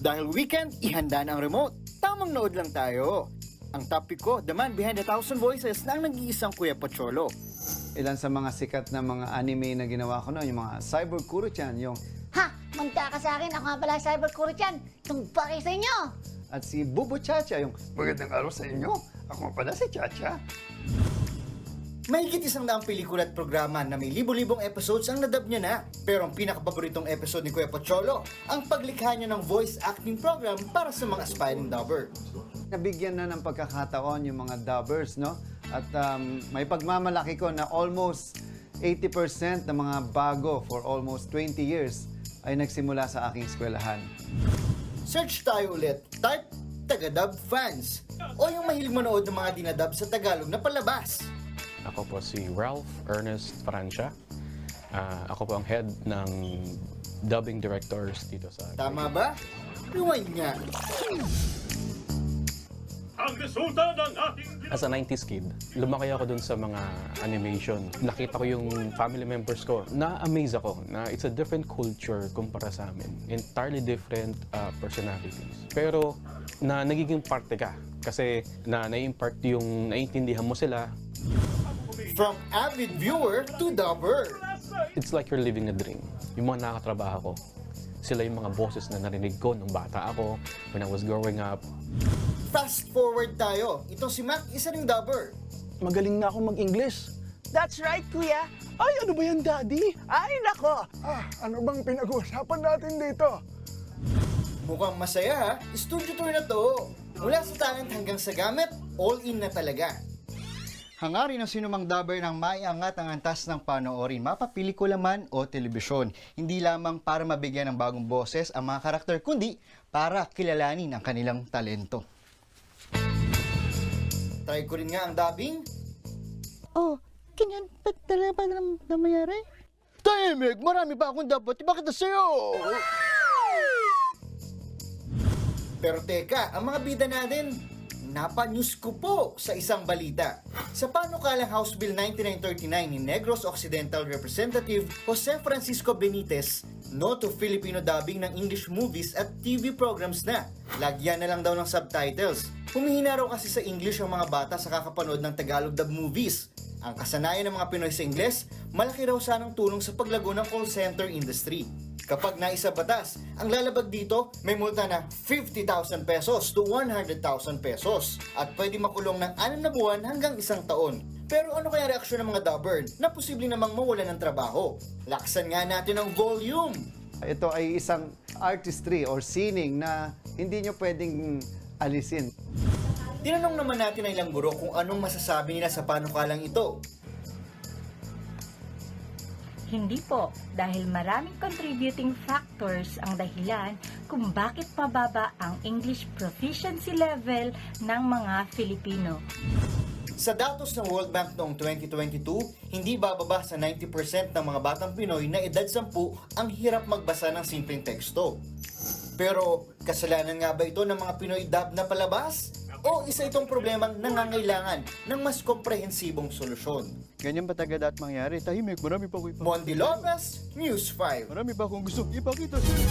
Dahil weekend, ihanda na ang remote. Tamang nood lang tayo. Ang topic ko, The Man Behind a Thousand Voices na ang nag-iisang Kuya Pocholo. Ilan sa mga sikat na mga anime na ginawa ko noon, yung mga Cyber Kuro-chan, yung Ha! Magka ka sa akin, ako nga pala cyber Kuruchan. Tumpaki sa inyo! at si Bubo Chacha, yung magandang araw sa inyo. Ako nga pala si Chacha. Mahigit isang daang pelikula at programa na may libo-libong episodes ang nadab niya na. Pero ang pinakapaboritong episode ni Kuya Pocholo, ang paglikha niya ng voice acting program para sa mga aspiring dubber. Nabigyan na ng pagkakataon yung mga dubbers, no? At um, may pagmamalaki ko na almost 80% ng mga bago for almost 20 years ay nagsimula sa aking eskwelahan. Search tayo ulit. Type Tagadub Fans. O yung mahilig manood ng mga dinadub sa Tagalog na palabas. Ako po si Ralph Ernest Francia. Ah, ako po ang head ng dubbing directors dito sa... Tama ba? Rewind nga. Ang resulta ng ating As a 90s kid, lumaki ako dun sa mga animation. Nakita ko yung family members ko. Na-amaze ako na it's a different culture kumpara sa amin. Entirely different uh, personalities. Pero na nagiging parte ka. Kasi na na-impart yung naiintindihan mo sila. From avid viewer to dubber. It's like you're living a dream. Yung mga nakatrabaho ko, sila yung mga boses na narinig ko nung bata ako, when I was growing up. Fast forward tayo. Itong si Mac, isa ring dubber. Magaling na ako mag-English. That's right, kuya. Ay, ano ba yan, daddy? Ay, nako. Ah, ano bang pinag-uusapan natin dito? Mukhang masaya ha. Studio tour na to. Mula sa talent hanggang sa gamit, all in na talaga. Hangarin ng sinumang dubber ng maiangat ang antas ng panoorin, mapapelikula man o telebisyon. Hindi lamang para mabigyan ng bagong boses ang mga karakter, kundi para kilalanin ang kanilang talento. Try ko rin nga ang dubbing. Oh, ganyan pa talaga pa na namayari? Tahimik! Marami pa akong dapat ipakita sa'yo! Pero teka, ang mga bida natin, napanews ko po sa isang balita. Sa panukalang House Bill 9939 ni Negros Occidental Representative Jose Francisco Benitez, no to Filipino dubbing ng English movies at TV programs na. Lagyan na lang daw ng subtitles. Humihina raw kasi sa English ang mga bata sa kakapanood ng Tagalog dub movies. Ang kasanayan ng mga Pinoy sa Ingles, malaki raw sanang tulong sa paglago ng call center industry. Kapag naisa batas, ang lalabag dito may multa na 50,000 pesos to 100,000 pesos at pwede makulong ng 6 na buwan hanggang isang taon. Pero ano kaya reaksyon ng mga dubber na posible namang mawalan ng trabaho? Laksan nga natin ang volume! Ito ay isang artistry or sining na hindi nyo pwedeng alisin. Tinanong naman natin ang ilang guro kung anong masasabi nila sa panukalang ito. Hindi po, dahil maraming contributing factors ang dahilan kung bakit mababa ang English proficiency level ng mga Filipino. Sa datos ng World Bank noong 2022, hindi bababa sa 90% ng mga batang Pinoy na edad 10 ang hirap magbasa ng simpleng teksto. Pero kasalanan nga ba ito ng mga Pinoy dub na palabas? O isa itong problemang nangangailangan ng mas komprehensibong solusyon? Ganyan ba tagad at mangyari? Tahimik, marami pa ko Mondi Lopez, News 5. Marami pa akong gusto ipakita sa'yo.